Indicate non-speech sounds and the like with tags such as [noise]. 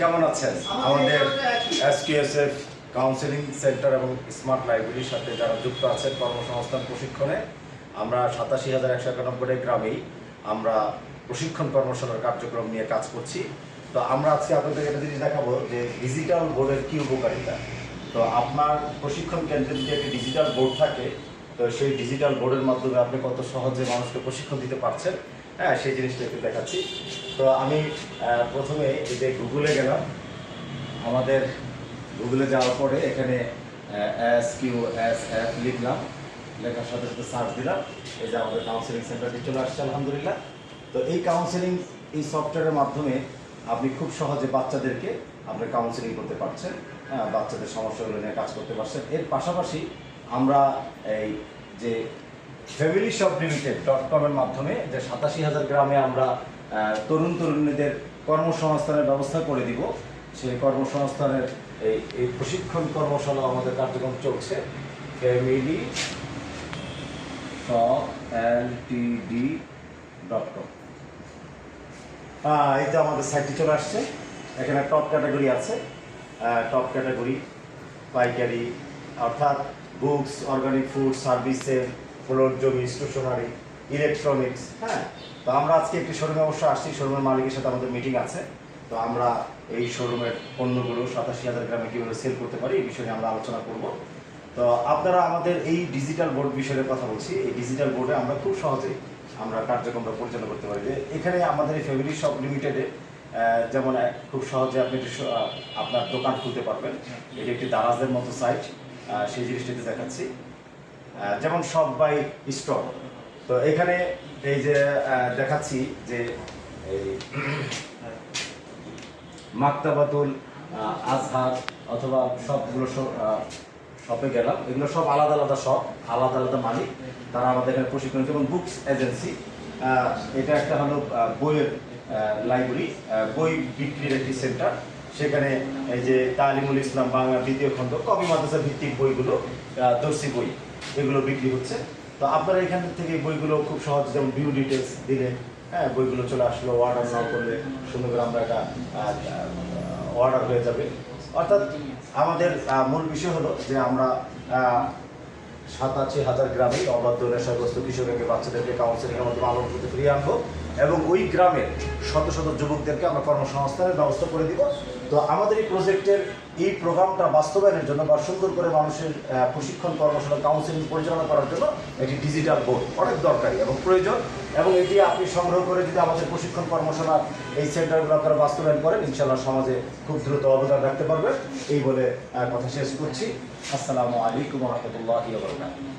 কেমন আছেন? আমাদের এসকিউএসএফ কাউন্সিলিং সেন্টার এবং স্মার্ট লাইব্রেরির সাথে যারা যুক্ত আছেন কর্মসংস্থান প্রশিক্ষণে, আমরা সাতাশি হাজার একশো একানব্বই গ্রামেই আমরা প্রশিক্ষণ কর্মশালার কার্যক্রম নিয়ে কাজ করছি। তো আমরা আজকে আপনাদের একটা জিনিস দেখাবো যে ডিজিটাল বোর্ডের কী উপকারিতা। তো আপনার প্রশিক্ষণ কেন্দ্রে যদি একটি ডিজিটাল বোর্ড থাকে, তো সেই ডিজিটাল বোর্ডের মাধ্যমে আপনি কত সহজে মানুষকে প্রশিক্ষণ দিতে পারছেন হ্যাঁ সেই জিনিসটা একটু দেখাচ্ছি। তো আমি প্রথমে এই যে গুগলে গেলাম, আমাদের গুগলে যাওয়ার পরে এখানে এস কিউ এস এফ লিখলাম। লেখার সাথে সাথে সার্চ দিলাম। এই যে আমাদের কাউন্সিলিং সেন্টারটি চলে আসছে, আলহামদুলিল্লাহ। তো এই কাউন্সিলিং এই সফটওয়্যারের মাধ্যমে আপনি খুব সহজে বাচ্চাদেরকে, আপনি কাউন্সিলিং করতে পারছেন হ্যাঁ বাচ্চাদের সমস্যাগুলো নিয়ে কাজ করতে পারছেন। এর পাশাপাশি আমরা এই যে ফ্যামিলি শপ লিমিটেড ডট কমের মাধ্যমে যে সাতাশি হাজার গ্রামে আমরা তরুণ তরুণীদের কর্মসংস্থানের ব্যবস্থা করে দিব। সেই কর্মসংস্থানের এই এই প্রশিক্ষণ কর্মশালা আমাদের কার্যক্রম চলছে। Family shop L T D dot com এই তো আমাদের সাইটটি চলে আসছে। এখানে টপ ক্যাটাগরি আছে। টপ ক্যাটাগরি পাইকারি, অর্থাৎ বুকস অর্গানিক ফুড সার্ভিসের ফ্লোর জমি, স্টেশনারি ইলেকট্রনিক্স হ্যাঁ? তো আমরা আজকে একটি শোরুমে অবশ্য আসছি শোরুমের মালিকের সাথে আমাদের মিটিং আছে। তো আমরা এই শোরুমের পণ্যগুলো সাতাশি হাজার গ্রামে কীভাবে সেল করতে পারি, এই বিষয়ে আমরা আলোচনা করব। তো আপনারা আমাদের এই ডিজিটাল বোর্ড বিষয়ে কথা বলছি। এই ডিজিটাল বোর্ডে আমরা খুব সহজেই আমরা কার্যক্রমটা পরিচালনা করতে পারি। যে এখানে আমাদের এই ফ্যামিলি শপ লিমিটেডে যেমন খুব সহজে আপনি আপনার দোকান খুলতে পারবেন। এটি একটি দারাজের মতো সাইট সেই জিনিসটিতে দেখাচ্ছি। যেমন সব বাই স্টক তো এখানে এই যে দেখাচ্ছি যে এই [clears throat] মাক্তাবাতুল আজহার অথবা সবগুলো শপে গেলাম। এগুলো সব আলাদা আলাদা শপ আলাদা আলাদা মালিক। তারা আমাদের এখানে প্রশিক্ষণ যেমন বুকস এজেন্সি এটা একটা হলো বইয়ের লাইব্রেরি বই বিক্রির একটি সেন্টার সেখানে এই যে তালিমুল ইসলাম বাংলা দ্বিতীয় খণ্ড, কবি মাদ্রাসা ভিত্তিক বইগুলো দর্শি বই। এগুলো বিক্রি হচ্ছে। তো আপনারা এখান থেকে বইগুলো খুব সহজ, যেমন ভিউ ডিটেলস দিলে হ্যাঁ বইগুলো চলে আসলো অর্ডার না করলে সুন্দর করে আমরা একটা অর্ডার হয়ে যাবে। অর্থাৎ আমাদের মূল বিষয় হলো যে আমরা সাতাশি হাজার গ্রামে অবাধ্য নেশাগ্রস্ত কিশোরকে বাচ্চাদেরকে কাউন্সিলিংয়ের মাধ্যমে আলোর করতে ফিরিয়ে আনব এবং ওই গ্রামের শত শত যুবকদেরকে আমরা কর্মসংস্থানের ব্যবস্থা করে দিব। তো আমাদের এই প্রজেক্টের এই প্রোগ্রামটা বাস্তবায়নের জন্য বা সুন্দর করে মানুষের প্রশিক্ষণ, কর্মশালা কাউন্সিলিং পরিচালনা করার জন্য একটি ডিজিটাল বোর্ড অনেক দরকারি এবং প্রয়োজন এবং এটি আপনি সংগ্রহ করে যদি আমাদের প্রশিক্ষণ কর্মশালার এই সেন্টারগুলো আপনারা বাস্তবায়ন করেন ইনশাল্লাহ সমাজে খুব দ্রুত অবদান রাখতে পারবেন এই বলে কথা শেষ করছি। আসসালামু আলাইকুম রহমতুল্লাহ 的。